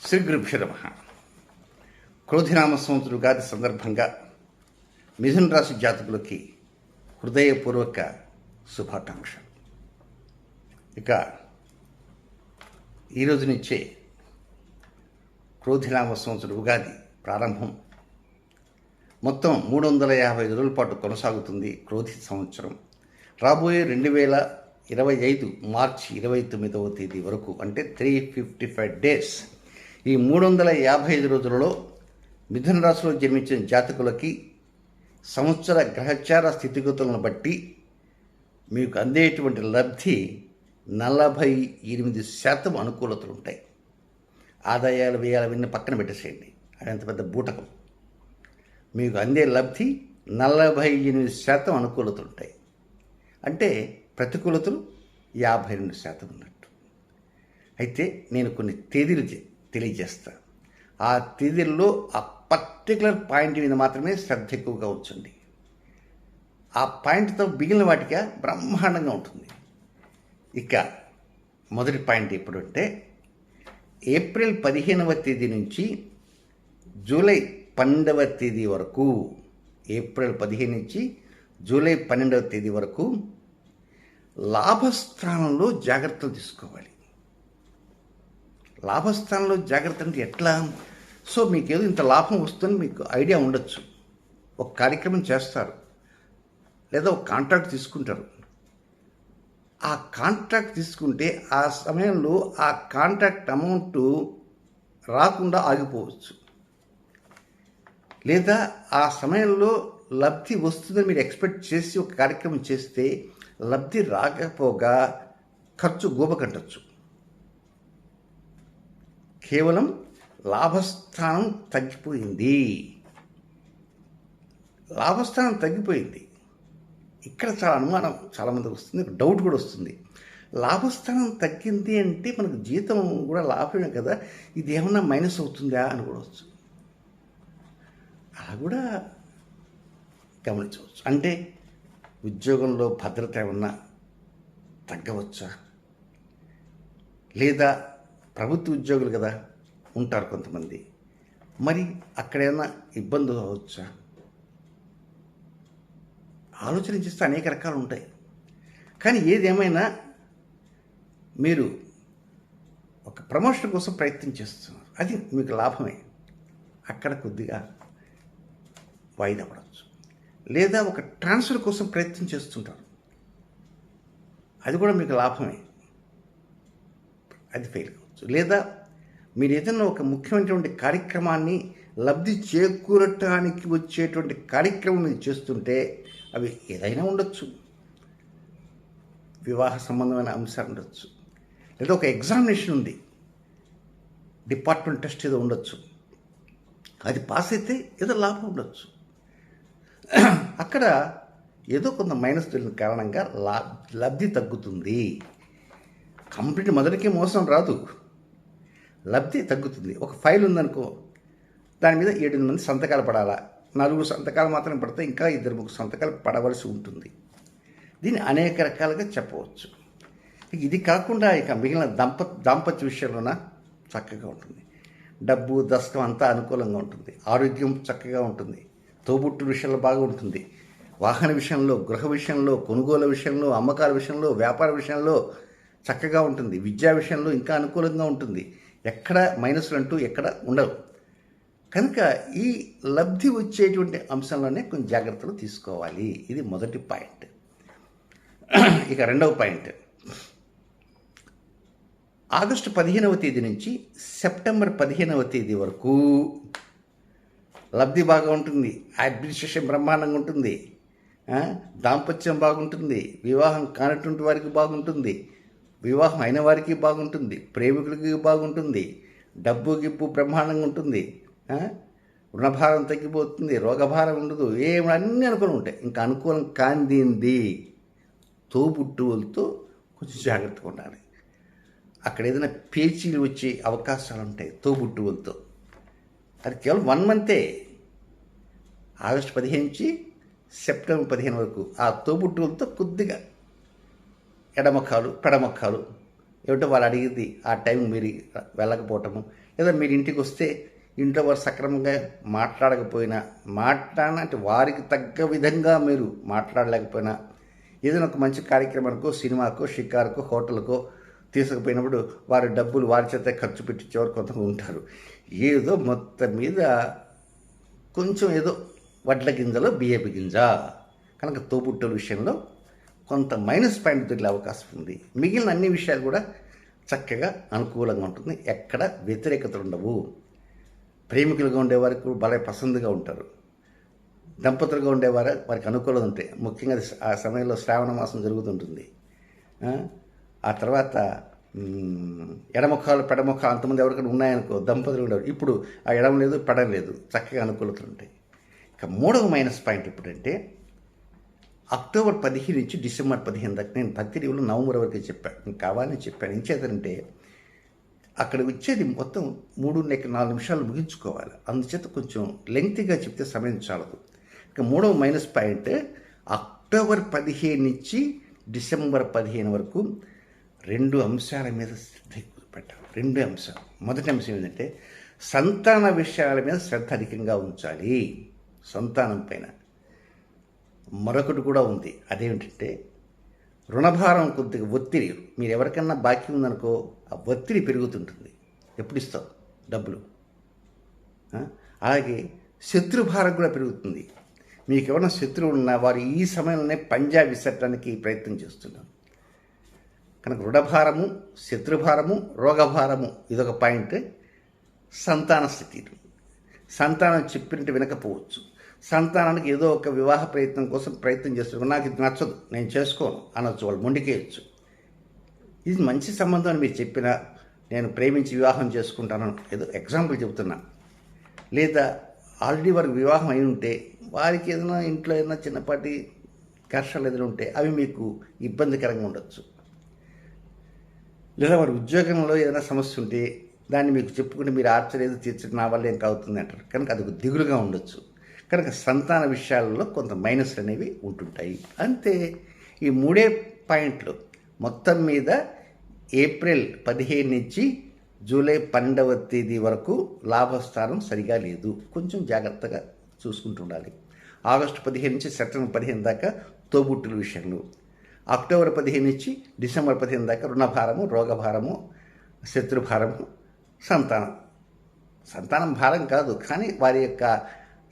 శ్రీ గురుభ్యో నమ. క్రోధినామ సంవత్సర ఉగాది సందర్భంగా మిథున రాశి జాతకులకి హృదయపూర్వక శుభాకాంక్షలు. ఇక ఈరోజు నుంచే క్రోధినామ సంవత్సర ఉగాది ప్రారంభం. మొత్తం మూడు వందల యాభై రోజుల పాటు కొనసాగుతుంది క్రోధి సంవత్సరం. రాబోయే రెండు వేల ఇరవై ఐదు మార్చి ఇరవై తొమ్మిదవ తేదీ వరకు అంటే త్రీ ఫిఫ్టీ ఫైవ్ డేస్ ఈ మూడు వందల యాభై ఐదు రోజులలో మిథున రాశిలో జన్మించిన జాతకులకి సంవత్సర గ్రహచార స్థితిగతులను బట్టి మీకు అందేటువంటి లబ్ధి నలభై ఎనిమిది శాతం అనుకూలతలు ఉంటాయి. ఆదాయాలు వ్యయాలు విన్న పక్కన పెట్టేసేయండి. అది అంత పెద్ద బూటకం. మీకు అందే లబ్ధి నలభై ఎనిమిది శాతం అనుకూలతలు ఉంటాయి. అంటే ప్రతికూలతలు యాభై రెండు శాతం ఉన్నట్టు. అయితే నేను కొన్ని తేదీలు చె- తెలియజేస్తా. ఆ తేదీల్లో ఆ పర్టికులర్ పాయింట్ మీద మాత్రమే శ్రద్ధ ఎక్కువగా ఉంచండి. ఆ పాయింట్తో మిగిలిన వాటికి బ్రహ్మాండంగా ఉంటుంది. ఇక మొదటి పాయింట్ ఎప్పుడంటే ఏప్రిల్ పదిహేనవ తేదీ నుంచి జూలై పన్నెండవ తేదీ వరకు ఏప్రిల్ పదిహేను నుంచి జూలై పన్నెండవ తేదీ వరకు లాభస్థానంలో జాగ్రత్తలు తీసుకోవాలి. లాభస్థానంలో జాగ్రత్త అంటే ఎట్లా? సో మీకు ఏదో ఇంత లాభం వస్తుందని మీకు ఐడియా ఉండొచ్చు. ఒక కార్యక్రమం చేస్తారు. లేదా ఒక కాంట్రాక్ట్ తీసుకుంటారు. ఆ కాంట్రాక్ట్ తీసుకుంటే ఆ సమయంలో ఆ కాంట్రాక్ట్ అమౌంట్ రాకుండా ఆగిపోవచ్చు. లేదా ఆ సమయంలో లబ్ధి వస్తుందని మీరు ఎక్స్పెక్ట్ చేసి ఒక కార్యక్రమం చేస్తే లబ్ధి రాకపోగా ఖర్చు గోపకంటచ్చు. కేవలం లాభస్థానం తగ్గిపోయింది. లాభస్థానం తగ్గిపోయింది. ఇక్కడ చాలా అనుమానం చాలామందికి వస్తుంది డౌట్ కూడా వస్తుంది. లాభస్థానం తగ్గింది అంటే మనకు జీతం కూడా లాభమే కదా ఇది ఏమన్నా మైనస్ అవుతుందా అని కూడా వచ్చు. అలా కూడా గమనించవచ్చు. అంటే ఉద్యోగంలో భద్రత ఏమన్నా తగ్గవచ్చా? లేదా ప్రభుత్వ ఉద్యోగులు కదా ఉంటారు కొంతమంది. మరి అక్కడేమైనా ఇబ్బంది ఇబ్బందులు అవ్వచ్చా ఆలోచన చేస్తే అనేక రకాలు ఉంటాయి. కానీ ఏదేమైనా మీరు ఒక ప్రమోషన్ కోసం ప్రయత్నం చేస్తున్నారు. అది మీకు లాభమే. అక్కడ కొద్దిగా వాయిదా పడవచ్చు. లేదా ఒక ట్రాన్స్ఫర్ కోసం ప్రయత్నం చేస్తుంటారు. అది కూడా మీకు లాభమే. అది ఫెయిల్ కావచ్చు. లేదా మీరు ఏదైనా ఒక ముఖ్యమైనటువంటి కార్యక్రమాన్ని లబ్ధి చేకూరటానికి వచ్చేటువంటి కార్యక్రమం మీరు చేస్తుంటే అవి ఏదైనా ఉండొచ్చు. వివాహ సంబంధమైన అంశాలు ఉండొచ్చు. లేదా ఒక ఎగ్జామినేషన్ ఉంది. డిపార్ట్మెంట్ టెస్ట్ ఏదో ఉండొచ్చు. అది పాస్ అయితే ఏదో లాభం ఉండొచ్చు. అక్కడ ఏదో కొంత మైనస్ తెలియని కారణంగా లా లబ్ధి తగ్గుతుంది. కంప్లీట్ మొదటికే మోసం రాదు. లబ్ధి తగ్గుతుంది. ఒక ఫైల్ ఉందనుకో దాని మీద ఏడు మంది సంతకాలు పడాలా? నలుగురు సంతకాలు మాత్రం పడితే ఇంకా ఇద్దరు ముగ్గురు సంతకాలు పడవలసి ఉంటుంది. దీన్ని అనేక రకాలుగా చెప్పవచ్చు. ఇది కాకుండా ఇక మిగిలిన దంప దాంపత్య విషయంలోన? చక్కగా ఉంటుంది. డబ్బు దశకం అంతా అనుకూలంగా ఉంటుంది. ఆరోగ్యం చక్కగా ఉంటుంది. తోబుట్టు విషయంలో బాగా ఉంటుంది. వాహన విషయంలో గృహ విషయంలో కొనుగోలు విషయంలో అమ్మకాల విషయంలో వ్యాపార విషయంలో చక్కగా ఉంటుంది. విద్యా విషయంలో ఇంకా అనుకూలంగా ఉంటుంది. ఎక్కడ మైనస్లు అంటూ ఎక్కడ ఉండవు కనుక ఈ లబ్ధి వచ్చేటువంటి అంశంలోనే కొన్ని జాగ్రత్తలు తీసుకోవాలి. ఇది మొదటి పాయింట్. ఇక రెండవ పాయింట్. ఆగస్టు పదిహేనవ తేదీ నుంచి సెప్టెంబర్ పదిహేనవ తేదీ వరకు లబ్ధి బాగా ఉంటుంది. అడ్మినిస్ట్రేషన్ బ్రహ్మాండంగా ఉంటుంది. దాంపత్యం బాగుంటుంది. వివాహం కానటువంటి వారికి బాగుంటుంది. వివాహం అయిన వారికి బాగుంటుంది ప్రేమికులకి బాగుంటుంది డబ్బు గిప్పు బ్రహ్మాండంగా ఉంటుంది రుణభారం తగ్గిపోతుంది రోగభారం ఉండదు ఏమి అన్నీ అనుకుని ఉంటాయి. ఇంకా అనుకూలం కాందింది తోబుట్టువులతో కొంచెం జాగ్రత్తగా ఉండాలి. అక్కడ ఏదైనా పేచీలు వచ్చే అవకాశాలు ఉంటాయి తోబుట్టువులతో అది కేవలం వన్ మంతే. ఆగస్టు పదిహేను నుంచి సెప్టెంబర్ పదిహేను వరకు ఆ తోబుట్టువులతో కొద్దిగా ఎడమొక్కాలు పెడమొక్కాలు. ఏమిటో వాళ్ళు అడిగింది ఆ టైం మీరు వెళ్ళకపోవటము. లేదా మీరు ఇంటికి వస్తే ఇంట్లో వారు సక్రమంగా మాట్లాడకపోయినా మాట్లాడిన అంటే వారికి తగ్గ విధంగా మీరు మాట్లాడలేకపోయినా ఏదైనా ఒక మంచి కార్యక్రమానికో సినిమాకో షికారుకో హోటల్కో తీసుకుపోయినప్పుడు వారి డబ్బులు వారి చేత ఖర్చు పెట్టించేవారు కొంతమంది ఉంటారు. ఏదో మొత్తం మీద కొంచెం ఏదో వడ్ల గింజలో బియ్యపు గింజ. కనుక తోబుట్టల విషయంలో కొంత మైనస్ పాయింట్ దొరికే అవకాశం ఉంది. మిగిలిన అన్ని విషయాలు కూడా చక్కగా అనుకూలంగా ఉంటుంది. ఎక్కడ వ్యతిరేకతలు ఉండవు. ప్రేమికులుగా ఉండేవారికి భలే పసందుగా ఉంటారు. దంపతులుగా ఉండేవారు వారికి అనుకూలత ఉంటాయి ముఖ్యంగా ఆ సమయంలో శ్రావణ మాసం జరుగుతుంటుంది. ఆ, ఆ తర్వాత ఎడముఖాలు పెడముఖాలు అంతమంది ఎవరికైనా ఉన్నాయనుకో దంపతులు ఉండేవారు. ఇప్పుడు ఆ ఎడమ లేదు పెడం లేదు. చక్కగా అనుకూలతలు ఉంటాయి. ఇక మూడవ మైనస్ పాయింట్ ఎప్పుడంటే అక్టోబర్ పదిహేను నుంచి డిసెంబర్ పదిహేను దాకా నేను భక్తి టీవీలో నవంబర్ వరకు చెప్పాను నేను కావాలని చెప్పాను. ఏం చేద్దంటే అక్కడ వచ్చేది మొత్తం మూడు నాలుగు నిమిషాలు ముగించుకోవాలి. అందుచేత కొంచెం లెంగ్తీగా చెప్తే సమయం చాలదు. ఇక మూడవ మైనస్ పాయింట్ అక్టోబర్ పదిహేను నుంచి డిసెంబర్ పదిహేను వరకు రెండు అంశాల మీద శ్రద్ధ పెట్టాలి. రెండు అంశాలు. మొదటి అంశం ఏంటంటే సంతాన విషయాల మీద శ్రద్ధ అధికంగా ఉంచాలి. సంతానం పైన. మరొకటి కూడా ఉంది. అదేమిటంటే రుణభారం కొద్దిగా ఒత్తిడి. మీరు ఎవరికన్నా బాకీ ఉందనుకో ఆ ఒత్తిడి పెరుగుతుంటుంది. ఎప్పుడు ఇస్తావు? డబ్బులు. అలాగే శత్రుభారం కూడా పెరుగుతుంది. మీకు ఎవరైనా శత్రువు ఉన్నా వారు ఈ సమయంలోనే పంజా విసరడానికి ప్రయత్నం చేస్తున్నారు. కనుక రుణభారము శత్రుభారము రోగభారము ఇదొక పాయింట్. సంతాన స్థితి. సంతానం చెప్పినట్టు వినకపోవచ్చు. సంతానానికి ఏదో ఒక వివాహ ప్రయత్నం కోసం ప్రయత్నం చేస్తున్నారు. నాకు ఇది నచ్చదు. నేను చేసుకోను అనొచ్చు వాళ్ళు మొండికేయచ్చు. ఇది మంచి సంబంధం అని మీరు చెప్పినా నేను ప్రేమించి వివాహం చేసుకుంటాను ఏదో ఎగ్జాంపుల్ చెబుతున్నా. లేదా ఆల్రెడీ వారికి వివాహం అయి ఉంటే వారికి ఏదైనా ఇంట్లో ఏదైనా చిన్నపాటి ఘర్షణలు ఏదైనా ఉంటే అవి మీకు ఇబ్బందికరంగా ఉండొచ్చు. లేదా వారి ఉద్యోగంలో ఏదైనా సమస్య ఉంటే దాన్ని మీకు చెప్పుకుంటే మీరు ఆర్చలేదు తీర్చడం నా వల్ల ఏం కావుతుంది అంటారు. కనుక అది దిగులుగా ఉండొచ్చు. కనుక సంతాన విషయాలలో కొంత మైనస్లు అనేవి ఉంటుంటాయి. అంతే ఈ మూడే పాయింట్లు మొత్తం మీద ఏప్రిల్ పదిహేను నుంచి జూలై పన్నెండవ తేదీ వరకు లాభస్థానం సరిగా లేదు. కొంచెం జాగ్రత్తగా చూసుకుంటుండాలి ఆగస్టు పదిహేను నుంచి సెప్టెంబర్ పదిహేను దాకా తోబుట్టుల విషయంలో. అక్టోబర్ పదిహేను నుంచి డిసెంబర్ పదిహేను దాకా రుణభారము రోగభారము శత్రుభారము సంతానం. సంతానం భారం కాదు కానీ వారి యొక్క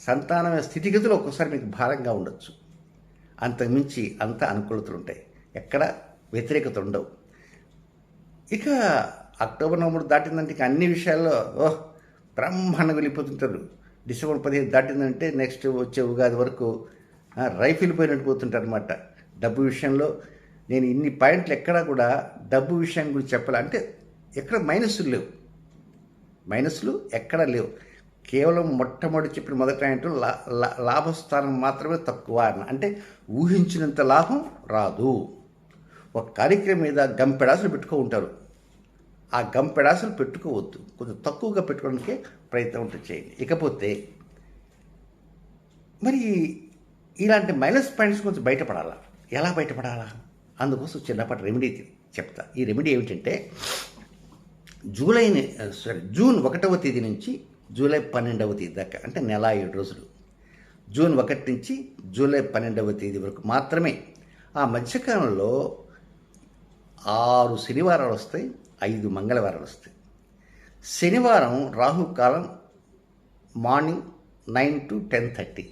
సంతానం స్థితిగతులు ఒక్కోసారి మీకు భారంగా ఉండొచ్చు. అంతకుమించి అంత అనుకూలతలు ఉంటాయి ఎక్కడ వ్యతిరేకత ఉండవు ఇక అక్టోబర్ నవంబర్ దాటిందంటే ఇక అన్ని విషయాల్లో ఓహ్ బ్రహ్మాండంగా వెళ్ళిపోతుంటారు. డిసెంబర్ పదిహేను దాటిందంటే నెక్స్ట్ వచ్చే ఉగాది వరకు రైఫిల్ పోయినట్టు పోతుంటారు అనమాట డబ్బు విషయంలో నేను ఇన్ని పాయింట్లు ఎక్కడా కూడా డబ్బు విషయం గురించి చెప్పాలంటే ఎక్కడ మైనస్లు లేవు. మైనస్లు ఎక్కడా లేవు. కేవలం మొట్టమొదటి చెప్పిన మొదటి అంటూ లా లా- లాభస్థానం మాత్రమే తక్కువ అంటే ఊహించినంత లాభం రాదు. ఒక కార్యక్రమం మీద గంపెడాసులు పెట్టుకో ఉంటారు ఆ గంపెడాసులు పెట్టుకోవద్దు. కొంచెం తక్కువగా పెట్టుకోవడానికి ప్రయత్నం ఉంటుంది చేయండి. ఇకపోతే మరి ఇలాంటి మైనస్ పాయింట్స్ కొంచెం బయటపడాలా? ఎలా బయటపడాలా? అందుకోసం చిన్నపాటి రెమెడీ చెప్తా. ఈ రెమెడీ ఏమిటంటే జూలై సారీ జూన్ ఒకటవ తేదీ నుంచి జూలై పన్నెండవ తేదీ దాకా అంటే నెల ఏడు రోజులు. జూన్ ఒకటి నుంచి జూలై పన్నెండవ తేదీ వరకు మాత్రమే. ఆ మధ్యకాలంలో ఆరు శనివారాలు వస్తాయి ఐదు మంగళవారాలు వస్తాయి. శనివారం రాహుకాలం morning nine to ten thirty.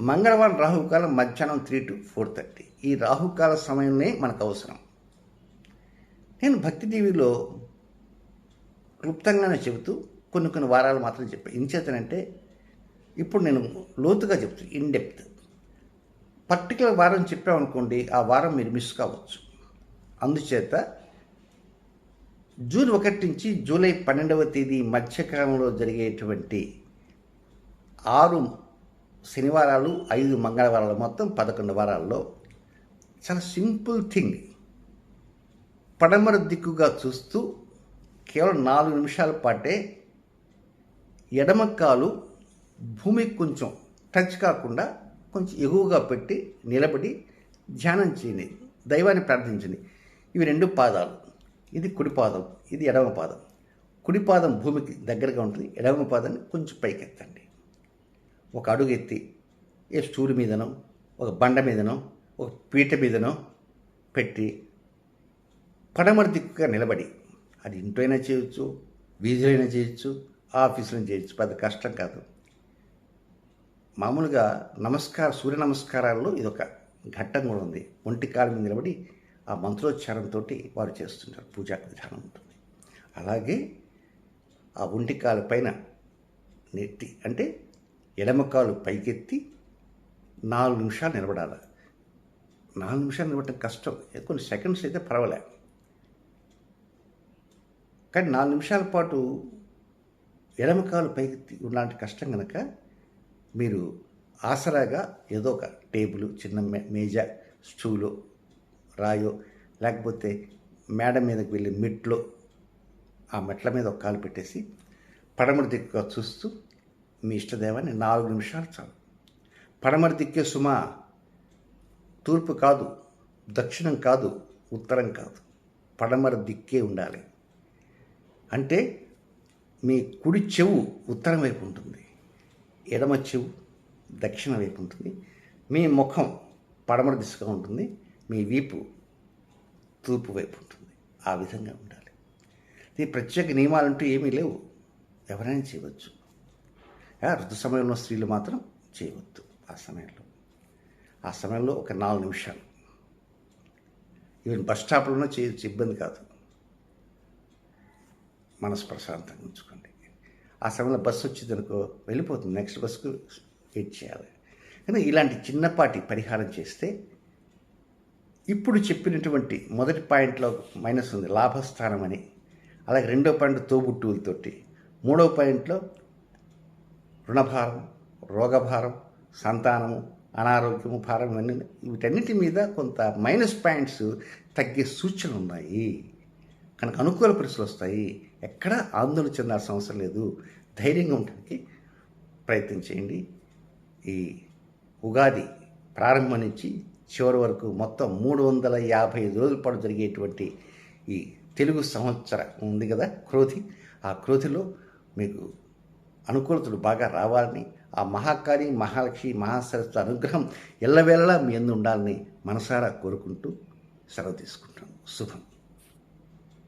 మంగళవారం రాహుకాలం మధ్యాహ్నం త్రీ టు ఫోర్ థర్టీ. ఈ రాహుకాల సమయమే మనకు అవసరం. నేను భక్తి టీవీలో క్లుప్తంగానే చెబుతూ కొన్ని కొన్ని వారాలు మాత్రం చెప్పాను ఇంచేతనంటే ఇప్పుడు నేను లోతుగా చెప్తాను ఇన్ డెప్త్ పర్టికులర్ వారం చెప్పామనుకోండి ఆ వారం మీరు మిస్ కావచ్చు. అందుచేత జూన్ ఒకటి నుంచి జూలై పన్నెండవ తేదీ మధ్యకాలంలో జరిగేటువంటి ఆరు శనివారాలు ఐదు మంగళవారాలు మొత్తం పదకొండు వారాల్లో చాలా సింపుల్ థింగ్. పడమర దిక్కుగా చూస్తూ కేవలం నాలుగు నిమిషాల పాటే ఎడమక్కాలు భూమికి కొంచెం టచ్ కాకుండా కొంచెం ఎగువగా పెట్టి నిలబడి ధ్యానం చేయండి. దైవాన్ని ప్రార్థించండి. ఇవి రెండు పాదాలు. ఇది కుడి పాదం ఇది ఎడమ పాదం. కుడి పాదం భూమికి దగ్గరగా ఉంటుంది. ఎడమ పాదాన్ని కొంచెం పైకెత్తండి. ఒక అడుగు ఎత్తి ఏ స్టూల్ మీదనో ఒక బండ మీదనో ఒక పీట మీదనో పెట్టి పడమర దిక్కుగా నిలబడి అది ఇంట్లో అయినా చేయొచ్చు వీధిలో అయినా చేయొచ్చు ఆఫీసులను చేయొచ్చు. పెద్ద కష్టం కాదు. మామూలుగా నమస్కార సూర్య నమస్కారాల్లో ఇదొక ఘట్టం కూడా ఉంది. ఒంటి కాలు మీద నిలబడి ఆ మంత్రోచ్చారంతో వారు చేస్తుంటారు. పూజా విధానం ఉంటుంది అలాగే ఆ ఒంటి కాలు పైన నెట్టి అంటే ఎడమ కాలు పైకెత్తి నాలుగు నిమిషాలు నిలబడాలి. నాలుగు నిమిషాలు నిలబడటం కష్టం. కొన్ని సెకండ్స్ అయితే పర్వాలే. కానీ నాలుగు నిమిషాల పాటు ఎడమకాలు పైకి ఉన్నలాంటి కష్టం కనుక మీరు ఆసరాగా ఏదో ఒక టేబుల్ చిన్న మే మేజ స్టూలు రాయో లేకపోతే మేడ మీదకి వెళ్ళి మెట్లో ఆ మెట్ల మీద ఒక కాలు పెట్టేసి పడమర దిక్కుగా చూస్తూ మీ ఇష్టదేవాన్ని నాలుగు నిమిషాలు చాలు. పడమర దిక్కే సుమా తూర్పు కాదు దక్షిణం కాదు ఉత్తరం కాదు. పడమర దిక్కే ఉండాలి. అంటే మీ కుడి చెవు ఉత్తరం వైపు ఉంటుంది ఎడమ చెవు దక్షిణ వైపు ఉంటుంది. మీ ముఖం పడమర దిశగా ఉంటుంది మీ వీపు తూర్పు వైపు ఉంటుంది. ఆ విధంగా ఉండాలి. ఈ ప్రత్యేక నియమాలంటూ ఏమీ లేవు. ఎవరైనా చేయవచ్చు. ఋతు సమయంలో స్త్రీలు మాత్రం చేయవద్దు ఆ సమయంలో. ఆ సమయంలో ఒక నాలుగు నిమిషాలు. ఈవెన్ బస్ స్టాప్లోనే చేయొచ్చు ఇబ్బంది కాదు. మనసు ప్రశాంతంగా ఉంచుకోండి. ఆ సమయంలో బస్సు వచ్చింది అనుకో వెళ్ళిపోతుంది. నెక్స్ట్ బస్సుకు వెయిట్ చేయాలి. కానీ ఇలాంటి చిన్నపాటి పరిహారం చేస్తే ఇప్పుడు చెప్పినటువంటి మొదటి పాయింట్లో మైనస్ ఉంది లాభస్థానం అని. అలాగే రెండో పాయింట్ తోబుట్టువులతోటి మూడో పాయింట్లో రుణభారం రోగభారం సంతానము అనారోగ్యము భారం ఇవన్నీ వీటన్నిటి మీద కొంత మైనస్ పాయింట్స్ తగ్గే సూచనలు ఉన్నాయి. కనుక అనుకూల పరిస్థితులు వస్తాయి. ఎక్కడ ఆందోళన చెందాల్సిన అవసరం లేదు. ధైర్యంగా ఉండడానికి ప్రయత్నం చేయండి. ఈ ఉగాది ప్రారంభం నుంచి చివరి వరకు మొత్తం మూడు వందల యాభై ఐదు రోజుల పాటు జరిగేటువంటి ఈ తెలుగు సంవత్సరం ఉంది కదా క్రోధి. ఆ క్రోధిలో మీకు అనుకూలతలు బాగా రావాలని ఆ మహాకాళి మహాలక్ష్మి మహాసరస్వతి అనుగ్రహం ఎల్లవేళలా మీ ఎందు ఉండాలని మనసారా కోరుకుంటూ సెలవు తీసుకుంటాను శుభం.